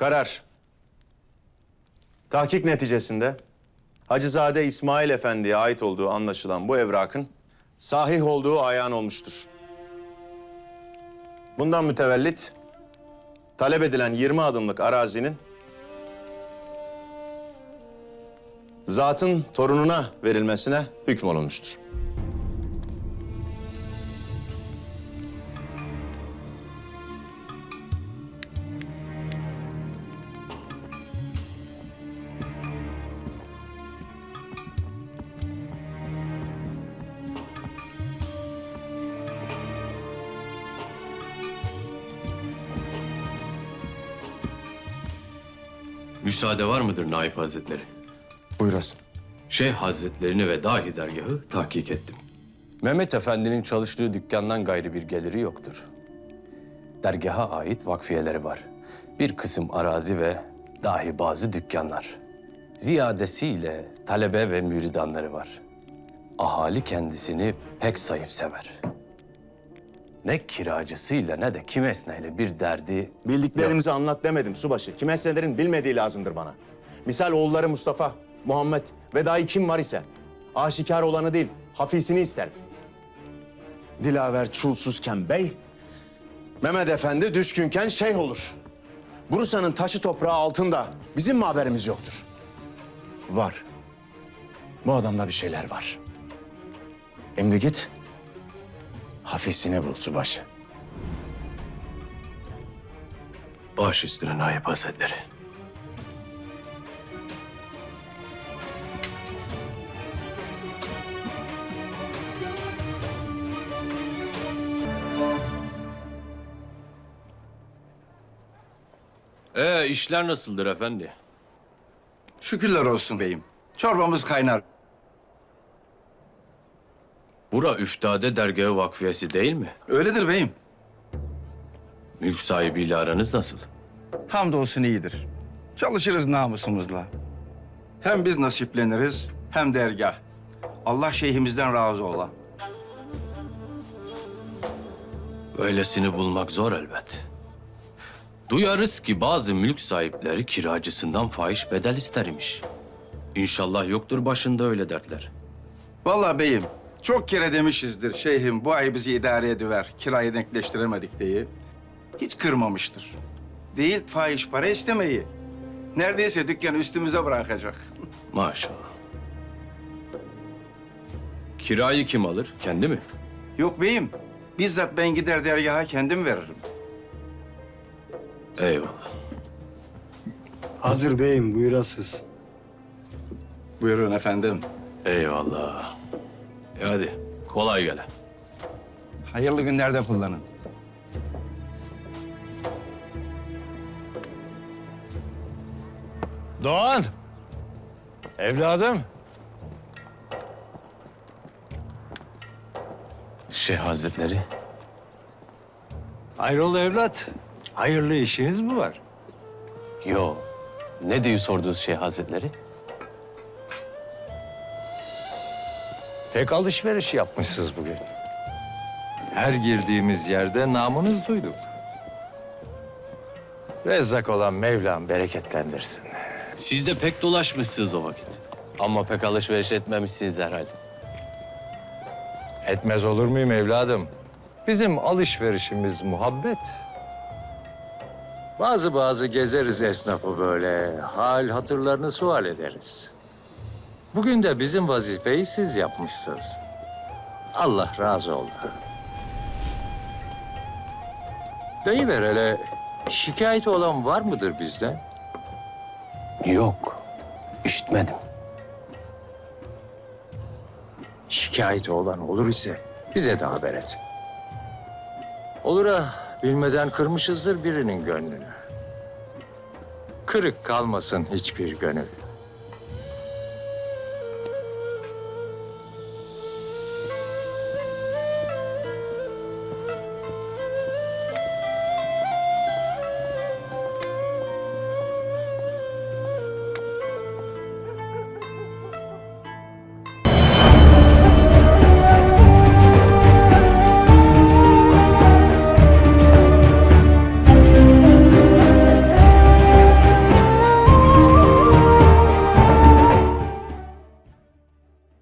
Karar. Tahkik neticesinde Hacızade İsmail Efendi'ye ait olduğu anlaşılan bu evrakın sahih olduğu ayan olmuştur. Bundan mütevellit talep edilen 20 adımlık arazinin zatın torununa verilmesine hükmolunmuştur. Müsaade var mıdır Naip Hazretleri? Buyurasın. Şeyh Hazretlerini ve dahi dergahı tahkik ettim. Mehmet Efendi'nin çalıştığı dükkandan gayrı bir geliri yoktur. Dergaha ait vakfiyeleri var. Bir kısım arazi ve dahi bazı dükkanlar. Ziyadesiyle talebe ve müridanları var. Ahali kendisini pek sayıp sever. Ne kiracısıyla ne de kimesneyle bir derdi Bildiklerimizi anlat demedim subaşı. Kimesnelerin bilmediği lazımdır bana. Misal oğulları Mustafa, Muhammed ve dahi kim var ise aşikar olanı değil, hafisini isterim. Dilaver çulsuzken bey, Mehmet Efendi düşkünken şeyh olur. Bursa'nın taşı toprağı altında bizim mi haberimiz yoktur? Var. Bu adamda bir şeyler var. Şimdi git, hafisini bul subaşı. Baş üstüne Naip Hazretleri. Ee, işler nasıldır efendi? Şükürler olsun beyim. Çorbamız kaynar. Bura Üftade Dergahı Vakfiyesi değil mi? Öyledir beyim. Mülk sahibiyle aranız nasıl? Hamdolsun iyidir. Çalışırız namusumuzla. Hem biz nasipleniriz hem dergah. Allah şeyhimizden razı ola. Öylesini bulmak zor elbet. Duyarız ki bazı mülk sahipleri kiracısından fahiş bedel ister imiş. İnşallah yoktur başında öyle dertler. Vallahi beyim çok kere demişizdir şeyhim bu ay bizi idare ediver. Kirayı denkleştiremedik diye. Hiç kırmamıştır. Değil fahiş para istemeyi. Neredeyse dükkanı üstümüze bırakacak. Maşallah. Kirayı kim alır? Kendi mi? Yok beyim. Bizzat ben gider dergaha kendim veririm. Eyvallah. Hazır beyim buyurasız. Buyurun efendim. Eyvallah. E hadi kolay gele. Hayırlı günlerde kullanın. Doğan! Evladım. Şeyh Hazretleri. Hayrola evlat? Hayırlı işiniz mi var? Yo. Ne diyor sorduğunuz şey hazretleri? Pek alışveriş yapmışsınız bugün. Her girdiğimiz yerde namınız duyduk. Rezzak olan Mevlam bereketlendirsin. Siz de pek dolaşmışsınız o vakit. Ama pek alışveriş etmemişsiniz herhalde. Etmez olur muyum evladım? Bizim alışverişimiz muhabbet. Bazı bazı gezeriz esnafı böyle. Hal hatırlarını sual ederiz. Bugün de bizim vazifeyi siz yapmışsınız. Allah razı olsun. Deyiver hele şikayeti olan var mıdır bizden? Yok. İşitmedim. Şikayeti olan olur ise bize de haber et. Olur ha bilmeden kırmışızdır birinin gönlünü. Kırık kalmasın hiçbir gönül.